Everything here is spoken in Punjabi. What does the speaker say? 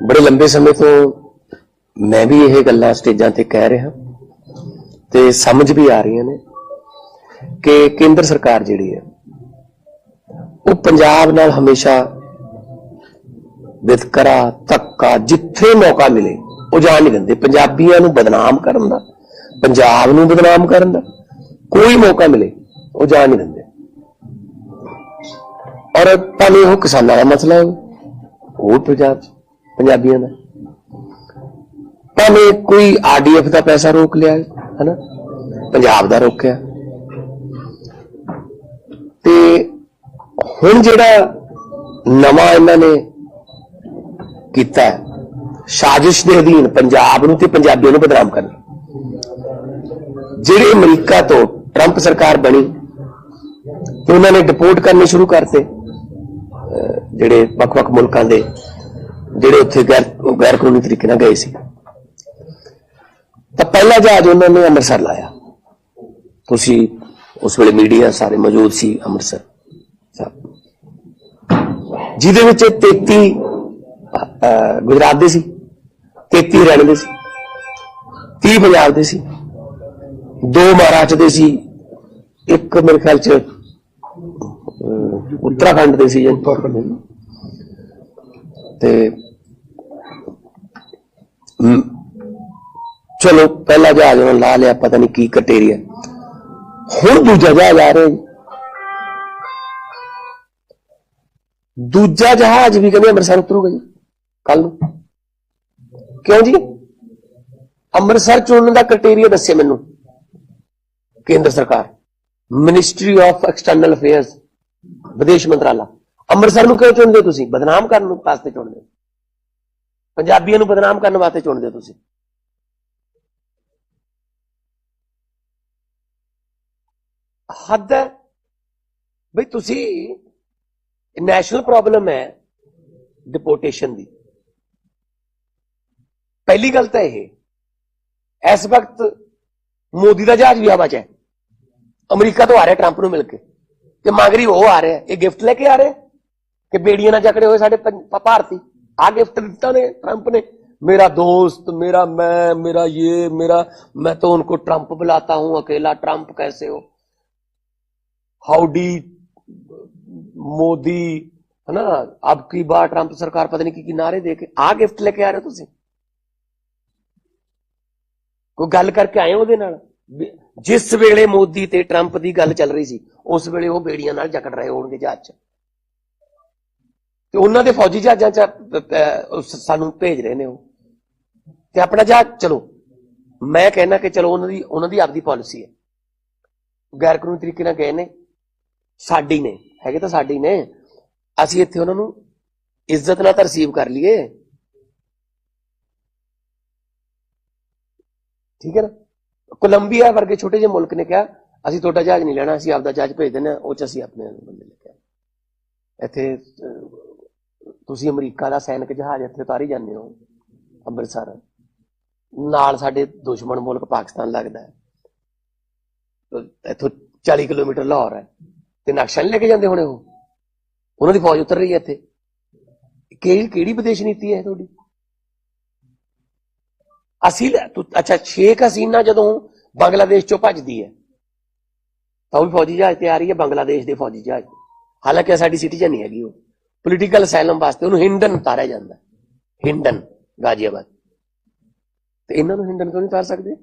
ਬੜੇ ਲੰਬੇ ਸਮੇਂ ਤੋਂ ਮੈਂ ਵੀ ਇਹ ਗੱਲਾਂ ਸਟੇਜਾਂ ਤੇ ਕਹਿ ਰਿਹਾ ਤੇ ਸਮਝ ਵੀ ਆ ਰਹੀਆਂ ਨੇ ਕਿ ਕੇਂਦਰ ਸਰਕਾਰ ਜਿਹੜੀ ਹੈ, ਉਹ ਪੰਜਾਬ ਨਾਲ ਹਮੇਸ਼ਾ ਵਿਤਕਰਾ ਧੱਕਾ, ਜਿੱਥੇ ਮੌਕਾ ਮਿਲੇ, ਉਹ ਜਾਣ ਨਹੀਂ ਦਿੰਦੇ। ਪੰਜਾਬੀਆਂ ਨੂੰ ਬਦਨਾਮ ਕਰਨ ਦਾ, ਪੰਜਾਬ ਨੂੰ ਬਦਨਾਮ ਕਰਨ ਦਾ, ਕੋਈ ਮੌਕਾ ਮਿਲੇ, ਉਹ ਜਾਣ ਨਹੀਂ ਦਿੰਦੇ। ਔਰ ਭਾਵੇਂ ਉਹ ਕਿਸਾਨਾਂ ਦਾ ਮਸਲਾ ਹੈ, ਹੋਰ ਪੰਜਾਬ 'ਚ ਪੰਜਾਬੀਆਂ ਦਾ। ਭਾਵੇਂ ਕੋਈ ਆਰਡੀਐਫ ਦਾ ਪੈਸਾ ਰੋਕ ਲਿਆ ਹੈ ਹਨਾ? ਪੰਜਾਬ ਦਾ ਰੋਕਿਆ। ਤੇ ਹੁਣ ਜਿਹੜਾ ਨਵਾਂ ਇਹਨਾਂ ਨੇ ਕੀਤਾ ਸਾਜ਼ਿਸ਼ ਦੇ ਅਧੀਨ ਪੰਜਾਬ ਨੂੰ ਤੇ ਪੰਜਾਬੀਆਂ ਨੂੰ ਬਦਨਾਮ ਕਰਨਾ। ਜਿਹੜੇ ਅਮਰੀਕਾ ਤੋਂ ਟਰੰਪ ਸਰਕਾਰ ਬਣੀ, ਤੇ ਉਹਨਾਂ ਨੇ ਡਿਪੋਰਟ ਕਰਨੇ ਸ਼ੁਰੂ ਕਰਤੇ ਜਿਹੜੇ ਵੱਖ-ਵੱਖ ਮੁਲਕਾਂ ਦੇ ਜਿਹੜੇ ਉੱਥੇ ਗੈਰ ਗੈਰ ਕਾਨੂੰਨੀ ਤਰੀਕੇ ਨਾਲ ਗਏ ਸੀ। ਤਾਂ ਪਹਿਲਾ ਜਹਾਜ਼ ਉਹਨਾਂ ਨੇ ਅੰਮ੍ਰਿਤਸਰ ਲਾਇਆ। ਤੁਸੀਂ ਉਸ ਵੇਲੇ ਮੀਡੀਆ ਸਾਰੇ ਮੌਜੂਦ ਸੀ ਅੰਮ੍ਰਿਤਸਰ ਜਿਹਦੇ ਵਿੱਚ 33 ਅਹ, ਗੁਜਰਾਤ ਦੇ ਸੀ 33 ਹਰਿਆਣੇ ਦੇ ਸੀ 30 ਪੰਜਾਬ ਦੇ ਸੀ ਦੋ ਮਹਾਰਾਸ਼ਟਰ ਦੇ ਸੀ ਇੱਕ ਮੇਰੇ ਖਿਆਲ ਚ ਉੱਤਰਾਖੰਡ ਦੇ ਸੀ ਜੀ। ਤੇ ਚਲੋ, ਪਹਿਲਾ ਜਹਾਜ਼ ਉਹਨਾਂ ਲਾ ਲਿਆ, ਪਤਾ ਨਹੀਂ ਕੀ ਕਟੇਰੀਆ। ਹੁਣ ਦੂਜਾ ਜਹਾਜ਼ ਆ ਰਿਹਾ ਜੀ। ਦੂਜਾ ਜਹਾਜ਼ ਵੀ ਕਹਿੰਦੇ ਅੰਮ੍ਰਿਤਸਰ ਉਤਰੂਗਾ ਜੀ। ਕੱਲ ਨੂੰ। ਕਿਉਂ ਜੀ? ਅੰਮ੍ਰਿਤਸਰ ਚੁਣਨ ਦਾ ਕ੍ਰਾਈਟੇਰੀਆ ਦੱਸੇ ਮੈਨੂੰ। ਕੇਂਦਰ ਸਰਕਾਰ। ਮਿਨਿਸਟਰੀ ਆਫ ਐਕਸਟਰਨਲ ਅਫੇਅਰਸ ਵਿਦੇਸ਼ ਮੰਤਰਾਲਾ। ਅੰਮ੍ਰਿਤਸਰ ਨੂੰ ਕਿਉਂ ਚੁਣਦੇ ਹੋ ਤੁਸੀਂ? ਬਦਨਾਮ ਕਰਨ ਨੂੰ ਵਾਸਤੇ ਚੁਣਦੇ ਹੋ। ਪੰਜਾਬੀਆਂ ਨੂੰ ਬਦਨਾਮ ਕਰਨ ਵਾਸਤੇ ਚੁਣਦੇ ਹੋ ਤੁਸੀਂ? ਹੱਦ ਹੈ। ਬਈ ਤੁਸੀਂ ਨੈਸ਼ਨਲ ਪ੍ਰੋਬਲਮ ਹੈ ਡਿਪੋਰਟੇਸ਼ਨ ਦੀ। ਪਹਿਲੀ ਗੱਲ ਤਾਂ ਇਹ ਇਸ ਵਕਤ ਮੋਦੀ ਦਾ ਜਹਾਜ਼ ਵੀ ਹਵਾ 'ਚ ਹੈ। ਅਮਰੀਕਾ ਤੋਂ ਆ ਰਿਹਾ ਟਰੰਪ ਨੂੰ ਮਿਲ ਕੇ। ਤੇ ਮਾਗਰੀ ਉਹ ਆ ਰਿਹਾ, ਇਹ ਗਿਫਟ ਲੈ ਕੇ ਆ ਰਿਹਾ ਕਿ ਬੇੜੀਆਂ ਨਾਲ ਜਕੜੇ ਹੋਏ ਸਾਡੇ ਭਾਰਤੀ ਆ ਗਿਫਟ ਦਿੱਤਾ ਨੇ ਟਰੰਪ ਨੇ मेरा दोस्त मेरा मैं मेरा ये मेरा मैं तो उनको ट्रंप बुलाता हूं अकेला ट्रंप कैसे हो हाउडी मोदी है ना अब की बार ट्रंप सरकार पता नहीं की किनारे दे के आ गिफ्ट लेके आ रहे हो ਤੁਸੀਂ ਕੋਈ ਗੱਲ ਕਰਕੇ ਆਏ ਉਹਦੇ ਨਾਲ ਵੀ ਜਿਸ ਵੇਲੇ ਮੋਦੀ ਤੇ ਟਰੰਪ ਦੀ ਗੱਲ ਚੱਲ ਰਹੀ ਸੀ ਉਸ ਵੇਲੇ ਉਹ ਬੇੜੀਆਂ ਨਾਲ ਜਕੜ ਰਹੇ ਹੋਣਗੇ ਜਹਾਜ਼ 'ਚ ਤੇ ਉਹਨਾਂ ਦੇ ਫੌਜੀ ਜਹਾਜ਼ਾਂ 'ਚ ਸਾਨੂੰ ਭੇਜ ਰਹੇ ਨੇ ਉਹ। ਤੇ ਆਪਣਾ ਜਹਾਜ਼, ਚਲੋ, ਮੈਂ ਕਹਿਣਾ ਕਿ ਚਲੋ ਉਹਨਾਂ ਦੀ ਉਹਨਾਂ ਦੀ ਆਪਦੀ ਪਾਲਿਸੀ ਹੈ। ਗੈਰ ਕਾਨੂੰਨੀ ਤਰੀਕੇ ਨਾਲ ਗਏ ਨੇ। ਸਾਡੀ ਨੇ, ਹੈਗੇ ਤਾਂ ਸਾਡੀ ਨੇ। ਅਸੀਂ ਇੱਥੇ ਉਹਨਾਂ ਨੂੰ ਇੱਜ਼ਤ ਨਾਲ ਤਾਂ ਰਿਸੀਵ ਕਰ ਲਈਏ। ਠੀਕ ਹੈ ਨਾ? ਕੋਲੰਬੀਆ ਵਰਗੇ ਛੋਟੇ ਜਿਹੇ ਮੁਲਕ ਨੇ ਕਿਹਾ, ਅਸੀਂ ਤੁਹਾਡਾ ਜਹਾਜ਼ ਨਹੀਂ ਲੈਣਾ, ਅਸੀਂ ਆਪਦਾ ਜਹਾਜ਼ ਭੇਜ ਦਿੰਦੇ ਹਾਂ, ਉਹ ਚ ਅਸੀਂ ਆਪਣੇ ਬੰਦੇ ਲੈ ਕੇ ਇੱਥੇ ਤੁਸੀਂ ਅਮਰੀਕਾ ਦਾ ਸੈਨਿਕ ਜਹਾਜ਼ ਇੱਥੇ ਉਤਾਰੀ ਜਾਂਦੇ ਹੋ, ਅੰਮ੍ਰਿਤਸਰ। ਨਾਲ ਸਾਡੇ ਦੁਸ਼ਮਣ ਮੁਲਕ ਪਾਕਿਸਤਾਨ ਲੱਗਦਾ ਹੈ। ਇੱਥੋਂ 40 ਕਿਲੋਮੀਟਰ ਲਾਹੌਰ ਹੈ। ਤੇ ਨਕਸ਼ਾ ਨਹੀਂ ਲੈ ਕੇ ਜਾਂਦੇ ਹੋਣੇ ਉਹ? ਉਹਨਾਂ ਦੀ ਫੌਜ ਉਤਰ ਰਹੀ ਹੈ ਇੱਥੇ। ਕਿਹੜੀ ਕਿਹੜੀ ਵਿਦੇਸ਼ ਨੀਤੀ ਹੈ ਤੁਹਾਡੀ? ਅਸੀਂ ਅੱਛਾ, ਸ਼ੇਖ ਹਸੀਨਾ ਜਦੋਂ ਬੰਗਲਾਦੇਸ਼ ਚੋਂ ਭੱਜਦੀ ਹੈ, ਤਾਂ ਉਹ ਵੀ ਫੌਜੀ ਜਹਾਜ਼ ਤੇ ਆ ਰਹੀ ਹੈ, ਬੰਗਲਾਦੇਸ਼ ਦੇ ਫੌਜੀ ਜਹਾਜ਼। ਹਾਲਾਂਕਿ ਸਾਡੀ ਸਿਟੀਜ਼ਨ ਨਹੀਂ ਹੈਗੀ ਉਹ। ਪੋਲੀਟੀਕਲ ਅਸਾਈਲਮ ਵਾਸਤੇ ਉਹਨੂੰ ਹਿੰਡਨ ਉਤਾਰਿਆ ਜਾਂਦਾ। ਹਿੰਡਨ ਗਾਜ਼ੀਆਬਾਦ। ਤੇ ਇਹਨਾਂ ਨੂੰ ਹਿੰਡਨ ਕਿਉਂ ਨਹੀਂ ਉਤਾਰ ਸਕਦੇ?